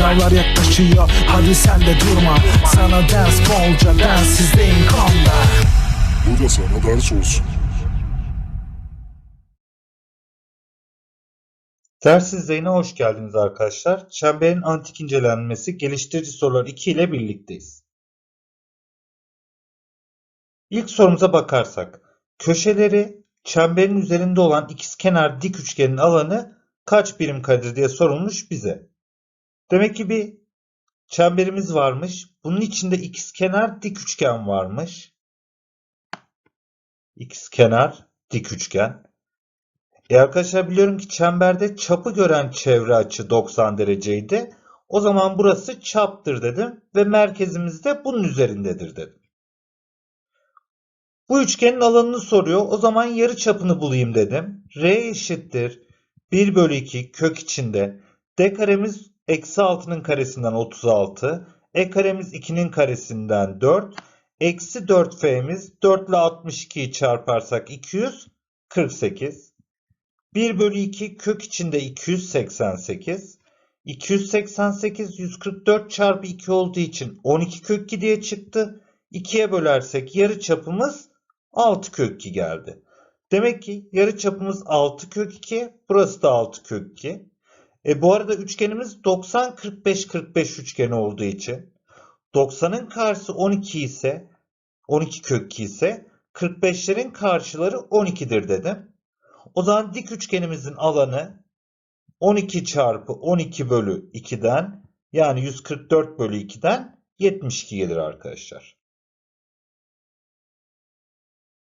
Sınavlar yaklaşıyor hadi sen de durma Sana ders bolca densizliğin konda Bu da sana ders olsun. Ders izleyine hoş geldiniz arkadaşlar. Çemberin antik incelenmesi geliştirici sorular 2 ile birlikteyiz. İlk sorumuza bakarsak, köşeleri çemberin üzerinde olan ikizkenar dik üçgenin alanı kaç birim karedir diye sorulmuş bize. Demek ki bir çemberimiz varmış. Bunun içinde ikizkenar dik üçgen varmış. İkizkenar dik üçgen. E arkadaşlar biliyorum ki çemberde çapı gören çevre açı 90 dereceydi. O zaman burası çaptır dedim ve merkezimiz de bunun üzerindedir dedim. Bu üçgenin alanını soruyor. O zaman yarı çapını bulayım dedim. R eşittir 1 bölü 2 kök içinde d karemiz eksi 6'nın karesinden 36. E karemiz 2'nin karesinden 4. Eksi 4f'miz 4 ile 62'yi çarparsak 248. 1 bölü 2 kök içinde 288. 288 144 çarpı 2 olduğu için 12 kök 2 diye çıktı. 2'ye bölersek yarı çapımız 6 kök 2 geldi. Demek ki yarı çapımız 6 kök 2. Burası da 6 kök 2. E bu arada üçgenimiz 90 45 45 üçgeni olduğu için 90'ın karşısı 12 ise 12 kök 2 ise 45'lerin karşıları 12'dir dedim. O zaman dik üçgenimizin alanı 12 çarpı 12 bölü 2'den yani 144 bölü 2'den 72 gelir arkadaşlar.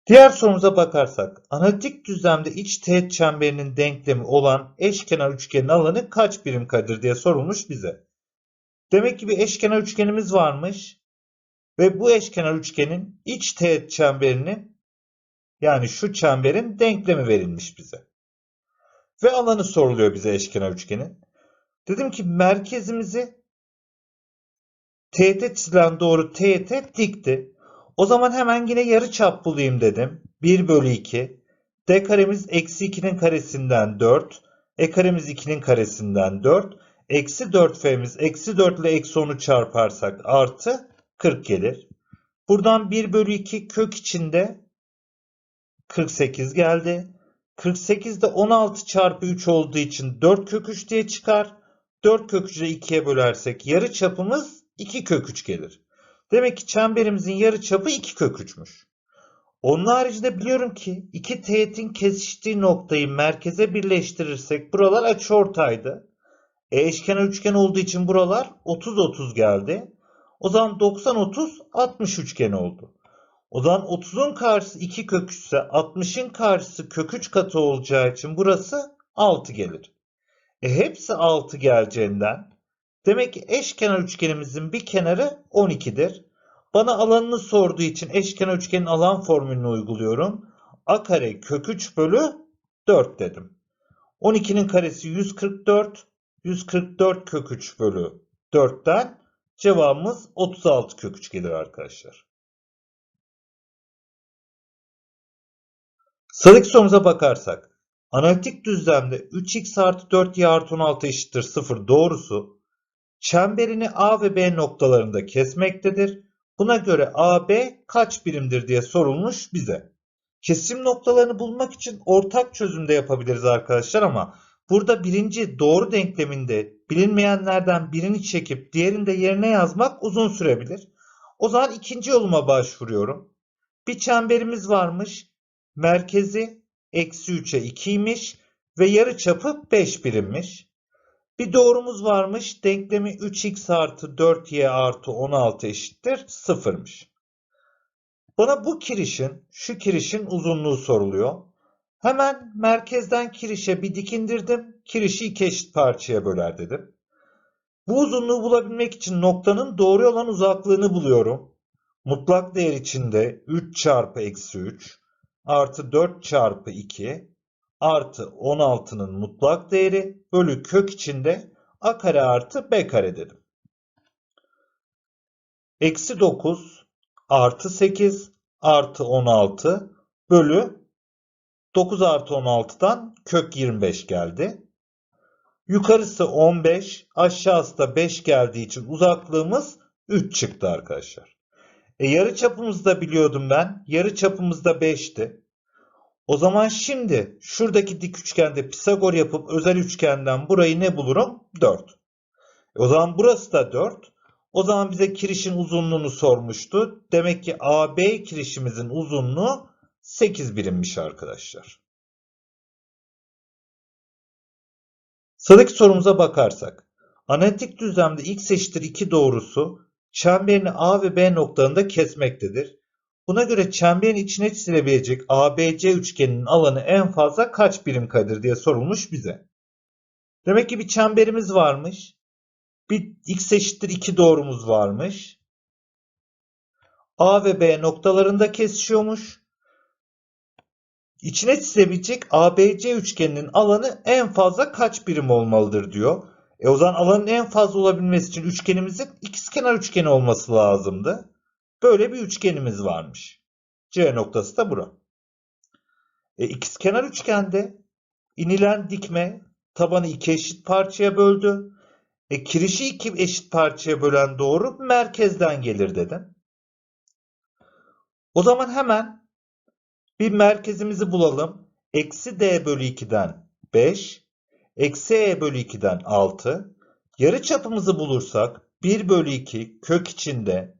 Diğer sorumuza bakarsak analitik düzlemde iç teğet çemberinin denklemi olan eşkenar üçgenin alanı kaç birim karedir diye sorulmuş bize. Demek ki bir eşkenar üçgenimiz varmış ve bu eşkenar üçgenin iç teğet çemberinin yani şu çemberin denklemi verilmiş bize. Ve alanı soruluyor bize eşkenar üçgenin. Dedim ki merkezimizi teğete çizilen doğru teğete dikti. O zaman hemen yine yarı çap bulayım dedim. 1 bölü 2. D karemiz eksi 2'nin karesinden 4. E karemiz 2'nin karesinden 4. Eksi 4f'miz eksi 4 ile eksi 10'u çarparsak artı 40 gelir. Buradan 1 bölü 2 kök içinde 48 geldi. 48 de 16 çarpı 3 olduğu için 4 kök 3 diye çıkar. 4 kök 3'ü 2'ye bölersek yarı çapımız 2 kök 3 gelir. Demek ki çemberimizin yarı çapı 2 kök 3'müş. Onun haricinde biliyorum ki iki teğetin kesiştiği noktayı merkeze birleştirirsek buralar açıortaydı. E eşkenar üçgen olduğu için buralar 30-30 geldi. O zaman 90-30 60 üçgen oldu. O zaman 30'un karşısı 2 kök 3 ise 60'ın karşısı kök 3 katı olacağı için burası 6 gelir. E hepsi 6 geleceğinden demek ki eşkenar üçgenimizin bir kenarı 12'dir. Bana alanını sorduğu için eşkenar üçgenin alan formülünü uyguluyorum. A kare kök 3 bölü 4 dedim. 12'nin karesi 144. 144 kök 3 bölü 4'ten cevabımız 36 kök 3 gelir arkadaşlar. Sıradaki sorumuza bakarsak. Analitik düzlemde 3x artı 4y artı 16 eşittir 0 doğrusu çemberini A ve B noktalarında kesmektedir. Buna göre AB kaç birimdir diye sorulmuş bize. Kesim noktalarını bulmak için ortak çözümde yapabiliriz arkadaşlar ama burada birinci doğru denkleminde bilinmeyenlerden birini çekip diğerini de yerine yazmak uzun sürebilir. O zaman ikinci yoluma başvuruyorum. Bir çemberimiz varmış. Merkezi eksi 3'e 2'ymiş ve yarı çapı 5 birimmiş. Bir doğrumuz varmış. Denklemi 3x artı 4y artı 16 eşittir 0'mış. Bana bu kirişin, şu kirişin uzunluğu soruluyor. Hemen merkezden kirişe bir dik indirdim. Kirişi iki eşit parçaya böler dedim. Bu uzunluğu bulabilmek için noktanın doğru olan uzaklığını buluyorum. Mutlak değer içinde 3 çarpı eksi 3 artı 4 çarpı 2 artı 16'nın mutlak değeri bölü kök içinde a kare artı b kare dedim. Eksi 9 artı 8 artı 16 bölü 9 artı 16'dan kök 25 geldi. Yukarısı 15, aşağısı da 5 geldiği için uzaklığımız 3 çıktı arkadaşlar. E yarı çapımızı da biliyordum ben. Yarı çapımız da 5'ti. O zaman şimdi şuradaki dik üçgende Pisagor yapıp özel üçgenden burayı ne bulurum? 4. E o zaman burası da 4. O zaman bize kirişin uzunluğunu sormuştu. Demek ki AB kirişimizin uzunluğu 8 birimmiş arkadaşlar. Sıradaki sorumuza bakarsak. Analitik düzlemde x eşittir 2 doğrusu çemberini A ve B noktalarında kesmektedir. Buna göre çemberin içine çizilebilecek ABC üçgeninin alanı en fazla kaç birim karedir diye sorulmuş bize. Demek ki bir çemberimiz varmış. Bir x eşittir 2 doğrumuz varmış. A ve B noktalarında kesişiyormuş. İçine çizebilecek ABC üçgeninin alanı en fazla kaç birim olmalıdır diyor. E o zaman alanın en fazla olabilmesi için üçgenimizin ikizkenar üçgeni olması lazımdı. Böyle bir üçgenimiz varmış. C noktası da bura. E, ikizkenar üçgende inilen dikme tabanı iki eşit parçaya böldü. E, kirişi iki eşit parçaya bölen doğru merkezden gelir dedim. O zaman hemen bir merkezimizi bulalım. Eksi d bölü 2'den 5. Eksi e bölü 2'den 6. Yarı çapımızı bulursak 1 bölü 2 kök içinde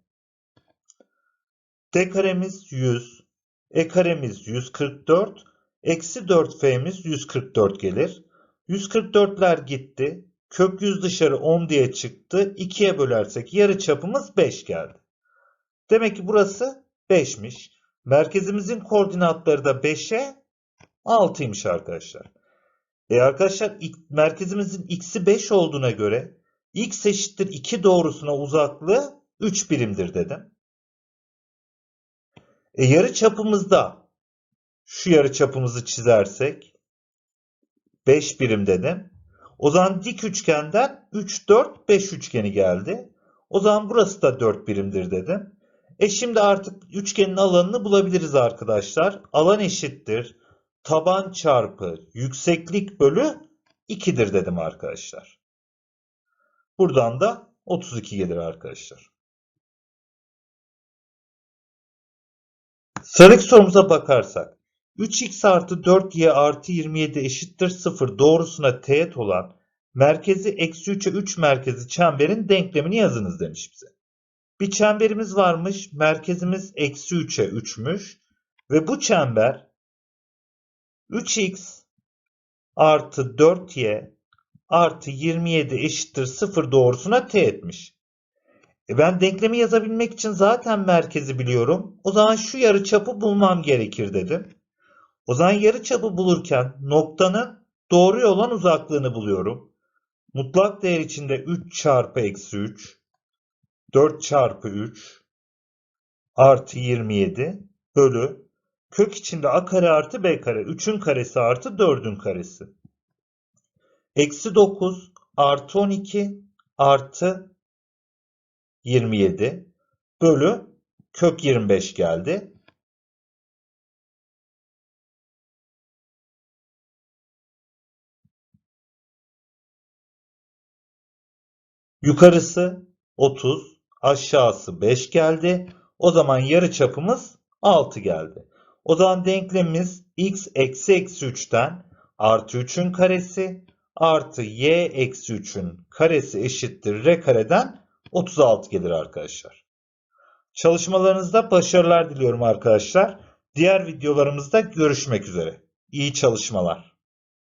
d karemiz 100. E karemiz 144. Eksi 4f'miz 144 gelir. 144'ler gitti. Kök 100 dışarı 10 diye çıktı. 2'ye bölersek yarı çapımız 5 geldi. Demek ki burası 5'miş. Merkezimizin koordinatları da 5'e 6'ymış arkadaşlar. E arkadaşlar merkezimizin x'i 5 olduğuna göre x eşittir 2 doğrusuna uzaklığı 3 birimdir dedim. E yarı çapımızda şu yarı çapımızı çizersek 5 birim dedim. O zaman dik üçgenden 3, 4, 5 üçgeni geldi. O zaman burası da 4 birimdir dedim. E şimdi artık üçgenin alanını bulabiliriz arkadaşlar. Alan eşittir. Taban çarpı yükseklik bölü 2'dir dedim arkadaşlar. Buradan da 32 gelir arkadaşlar. Sıradaki sorumuza bakarsak. 3x artı 4y artı 27 eşittir 0 doğrusuna teğet olan merkezi eksi 3'e 3 merkezi çemberin denklemini yazınız demiş bize. Bir çemberimiz varmış. Merkezimiz eksi 3'e 3'müş. Ve bu çember 3x artı 4y artı 27 eşittir 0 doğrusuna teğetmiş. E ben denklemi yazabilmek için zaten merkezi biliyorum. O zaman şu yarıçapı bulmam gerekir dedim. O zaman yarıçapı bulurken noktanın doğru olan uzaklığını buluyorum. Mutlak değer içinde 3 çarpı eksi 3 4 çarpı 3 artı 27 bölü kök içinde a kare artı b kare 3'ün karesi artı 4'ün karesi. Eksi 9 artı 12 artı 27 bölü kök 25 geldi. Yukarısı 30, aşağısı 5 geldi. O zaman yarı çapımız 6 geldi. O zaman denklemimiz x eksi eksi 3'ten artı 3'ün karesi artı y eksi 3'ün karesi eşittir r kareden 36 gelir arkadaşlar. Çalışmalarınızda başarılar diliyorum arkadaşlar. Diğer videolarımızda görüşmek üzere. İyi çalışmalar.